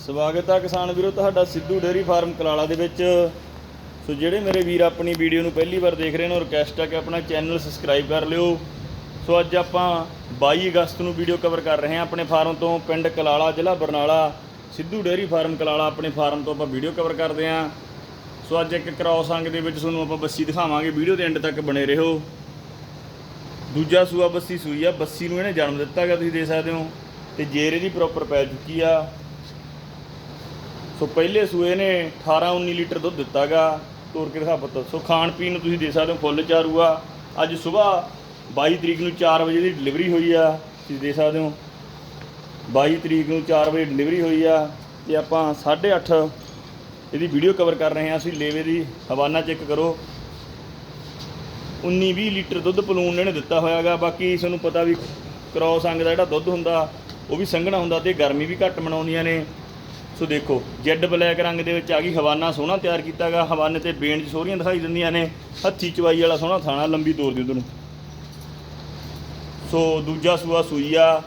ਸਵਾਗਤ ਆ ਕਿਸਾਨ ਵੀਰੋ, ਤੁਹਾਡਾ ਸਿੱਧੂ ਡੇਅਰੀ ਫਾਰਮ ਕਲਾਲਾ ਦੇ ਵਿੱਚ। ਸੋ ਜਿਹੜੇ ਮੇਰੇ ਵੀਰ ਆਪਣੀ ਵੀਡੀਓ ਨੂੰ ਪਹਿਲੀ ਵਾਰ ਦੇਖ ਰਹੇ ਨੇ, ਉਹ ਰਿਕਵੈਸਟ ਹੈ ਕਿ ਆਪਣਾ ਚੈਨਲ ਸਬਸਕ੍ਰਾਈਬ ਕਰ ਲਿਓ। ਸੋ ਅੱਜ ਆਪਾਂ 22 ਅਗਸਤ ਨੂੰ ਵੀਡੀਓ ਕਵਰ ਕਰ ਰਹੇ ਹਾਂ ਆਪਣੇ ਫਾਰਮ ਤੋਂ, ਪਿੰਡ ਕਲਾਲਾ, ਜ਼ਿਲ੍ਹਾ ਬਰਨਾਲਾ। ਸਿੱਧੂ ਡੇਅਰੀ ਫਾਰਮ ਕਲਾਲਾ ਆਪਣੇ ਫਾਰਮ ਤੋਂ ਆਪਾਂ ਵੀਡੀਓ ਕਵਰ ਕਰਦੇ ਹਾਂ। ਸੋ ਅੱਜ ਇੱਕ ਕ੍ਰਾਸ ਅੰਗ ਦੇ ਵਿੱਚ ਤੁਹਾਨੂੰ ਆਪਾਂ ਬੱਸੀ ਦਿਖਾਵਾਂਗੇ, ਵੀਡੀਓ ਦੇ ਐਂਡ ਤੱਕ ਬਣੇ ਰਹੋ। ਦੂਜਾ ਸੂਆ ਬੱਸੀ ਸੂਈ ਆ, ਬੱਸੀ ਨੂੰ ਇਹਨੇ ਜਨਮ ਦਿੱਤਾ ਗਿਆ ਤੁਸੀਂ ਦੇਖ ਸਕਦੇ ਹੋ। ਤੇ ਜੇਰ ਇਹਦੀ ਪ੍ਰੋਪਰ ਪੈ ਚੁੱਕੀ ਆ। ਸੋ ਪਹਿਲੇ ਸੂਏ ਨੇ 18 19 ਲੀਟਰ ਦੁੱਧ ਦਿੱਤਾਗਾ। ਤੋਰ ਕੇ ਦਿਖਾ ਪੁੱਤ। ਸੋ ਖਾਣ ਪੀਣ ਨੂੰ ਤੁਸੀਂ ਦੇ ਸਕਦੇ ਹੋ ਫੁੱਲ ਚਾਰੂ ਆ ਅੱਜ ਸਵੇਰ 22 ਤਰੀਕ ਨੂੰ 4 ਵਜੇ ਦੀ ਡਿਲੀਵਰੀ ਹੋਈ ਆ। ਤੁਸੀਂ ਦੇ ਸਕਦੇ ਹੋ। 22 ਤਰੀਕ ਨੂੰ 4 ਵਜੇ ਡਿਲੀਵਰੀ ਹੋਈ ਆ ਤੇ ਆਪਾਂ 8:30 ਇਹਦੀ ਵੀਡੀਓ ਕਵਰ ਕਰ ਰਹੇ ਹਾਂ। ਅਸੀਂ ਲੇਵੇ ਦੀ ਹਵਾਨਾ ਚੈੱਕ ਕਰੋ। 19-20 ਲੀਟਰ ਦੁੱਧ ਪਲੂਣ ਨੇ ਦਿੱਤਾ ਹੋਇਆਗਾ। ਬਾਕੀ ਤੁਹਾਨੂੰ ਪਤਾ ਵੀ ਕ੍ਰੋਸ ਅੰਗ ਦਾ ਜਿਹੜਾ ਦੁੱਧ ਹੁੰਦਾ, ਉਹ ਵੀ ਸੰਘਣਾ ਹੁੰਦਾ ਤੇ ਗਰਮੀ ਵੀ ਘੱਟ ਮਨਾਉਂਦੀਆਂ ਨੇ। ਸੋ ਦੇਖੋ, ਜੈਡ ਬਲੈਕ ਰੰਗ ਦੇ ਵਿੱਚ ਆ ਗਈ, ਹਵਾਨਾ ਸੋਹਣਾ ਤਿਆਰ ਕੀਤਾਗਾ। ਹਵਾਨੇ ਤੇ ਬੇਂਡ ਸੋਹਣੀਆਂ ਦਿਖਾਈ ਦਿੰਦੀਆਂ ਨੇ। ਹੱਥੀ ਚਵਾਈ ਵਾਲਾ ਸੋਹਣਾ ਥਾਣਾ, ਲੰਬੀ ਤੋਰ ਦੀ ਉਧਰ। ਨੂੰ ਸੋ ਦੂਜਾ ਸੂਆ ਸੂਈਆ,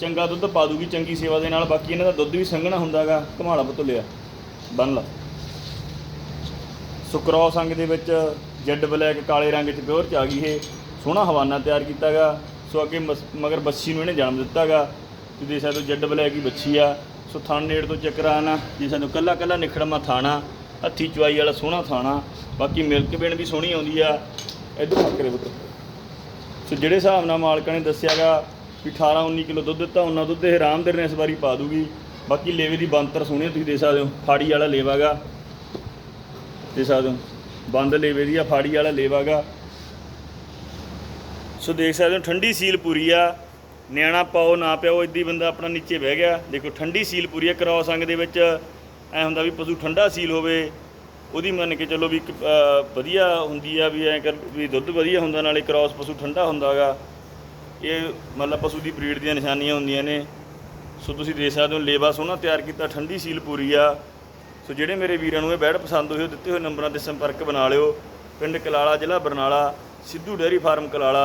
ਚੰਗਾ ਦੁੱਧ ਪਾ ਦੂਗੀ, ਚੰਗੀ ਸੇਵਾ ਦੇ ਨਾਲ। ਬਾਕੀ ਇਹਨਾਂ ਦਾ ਦੁੱਧ ਵੀ ਸੰਘਣਾ ਹੁੰਦਾਗਾ, ਘਮਾਲਾ ਪੁੱਤ ਲਿਆ, ਬੰਨ ਲਾ। ਸੋ ਕ੍ਰੋਸ ਅੰਗ ਦੇ ਵਿੱਚ ਜੈਡ ਬਲੈਕ ਕਾਲੇ ਰੰਗ ਚ ਪਿਓਰ ਚ ਆ ਗਈ ਇਹ। ਸੋਹਣਾ ਹਵਾਨਾ ਤਿਆਰ ਕੀਤਾਗਾ। ਸੋ ਅੱਗੇ ਮਸ- ਮਗਰ ਬੱਸੀ ਨੂੰ ਇਹਨੇ ਜਨਮ ਦਿੱਤਾਗਾ। ਤੁਸੀਂ ਦੇਖ ਸਕਦੇ ਹੋ ਜੈਡ ਬਲੈਕ ਹੀ ਬੱਚੀ ਆ। ਸੋ ਥਣ ਨੇੜ ਤੋਂ ਚੱਕਰਾ ਨਾ ਜੀ ਸਾਨੂੰ ਕੱਲਾ ਕੱਲਾ ਨਿਖੜਮਾ ਥਾਣਾ, ਹੱਥੀ ਚੁਆਈ ਵਾਲਾ ਸੋਹਣਾ ਥਾਣਾ, ਬਾਕੀ ਮਿਲਕ ਬੇਣ ਵੀ ਸੋਹਣੀ ਆਉਂਦੀ ਆ, ਇਧਰ ਫੱਕਰੇ ਪੁੱਤਰ ਸੋ ਜਿਹੜੇ ਹਿਸਾਬ ਨਾਲ ਮਾਲਕਾਂ ਨੇ ਦੱਸਿਆਗਾ ਵੀ 18 19 ਕਿਲੋ ਦੁੱਧ ਦਿੱਤਾ, ਉਹਨਾਂ ਦੁੱਧ ਇਹ ਰਾਮਦਰ ਨੇ ਇਸ ਵਾਰੀ ਪਾ ਦੂਗੀ। ਬਾਕੀ ਲੇਵੇ ਦੀ ਬੰਤਰ ਸੋਹਣੀ ਤੁਸੀਂ ਦੇ ਸਕਦੇ ਹੋ, ਫਾੜੀ ਵਾਲਾ ਲੇਵਾਗਾ। ਦੇ ਸਕਦੇ ਹੋ, ਬੰਦ ਲੇਵੇ ਦੀ ਆ, ਫਾੜੀ ਵਾਲਾ ਲੇਵਾਗਾ। ਸੋ ਦੇਖ ਸਕਦੇ ਹੋ, ਠੰਡੀ ਸੀਲ ਪੂਰੀ ਆ। ਨਿਆਣਾ ਪਾਓ ਨਾ ਪਿਓ ਇਦਾਂ ਬੰਦਾ ਆਪਣਾ ਨੀਚੇ ਬਹਿ ਗਿਆ। ਦੇਖੋ ਠੰਡੀ ਸੀਲ ਪੂਰੀ ਆ ਕ੍ਰੋਸ ਅੰਗ ਦੇ ਵਿੱਚ। ਐ ਹੁੰਦਾ ਵੀ ਪਸ਼ੂ ਠੰਡਾ ਸੀਲ ਹੋਵੇ। ਉਹਦੀ ਮੰਨ ਕੇ ਚੱਲੋ ਵੀ ਇੱਕ, ਵਧੀਆ ਹੁੰਦੀ ਆ ਵੀ ਐ ਕਰ ਵੀ ਦੁੱਧ ਵਧੀਆ ਹੁੰਦਾ ਨਾਲੇ ਕ੍ਰੋਸ ਪਸ਼ੂ ਠੰਡਾ ਹੁੰਦਾਗਾ ਇਹ ਮਤਲਬ ਪਸ਼ੂ ਦੀ ਬਰੀਡ ਦੀਆਂ ਨਿਸ਼ਾਨੀਆਂ ਹੁੰਦੀਆਂ ਨੇ। ਸੋ ਤੁਸੀਂ ਦੇਖ ਸਕਦੇ ਹੋ ਲੇਵਾ ਸੋਹਣਾ ਤਿਆਰ ਕੀਤਾ ਠੰਡੀ ਸੀਲ ਪੂਰੀ ਆ। ਸੋ ਜਿਹੜੇ ਮੇਰੇ ਵੀਰਾਂ ਨੂੰ ਇਹ ਬੈਡ ਪਸੰਦ ਹੋਏ ਉਹ ਦਿੱਤੇ ਹੋਏ ਨੰਬਰਾਂ ਤੇ ਸੰਪਰਕ ਬਣਾ ਲਿਓ। ਪਿੰਡ ਕਲਾਲਾ ਜ਼ਿਲ੍ਹਾ Barnala Sidhu dairy farm Kalala.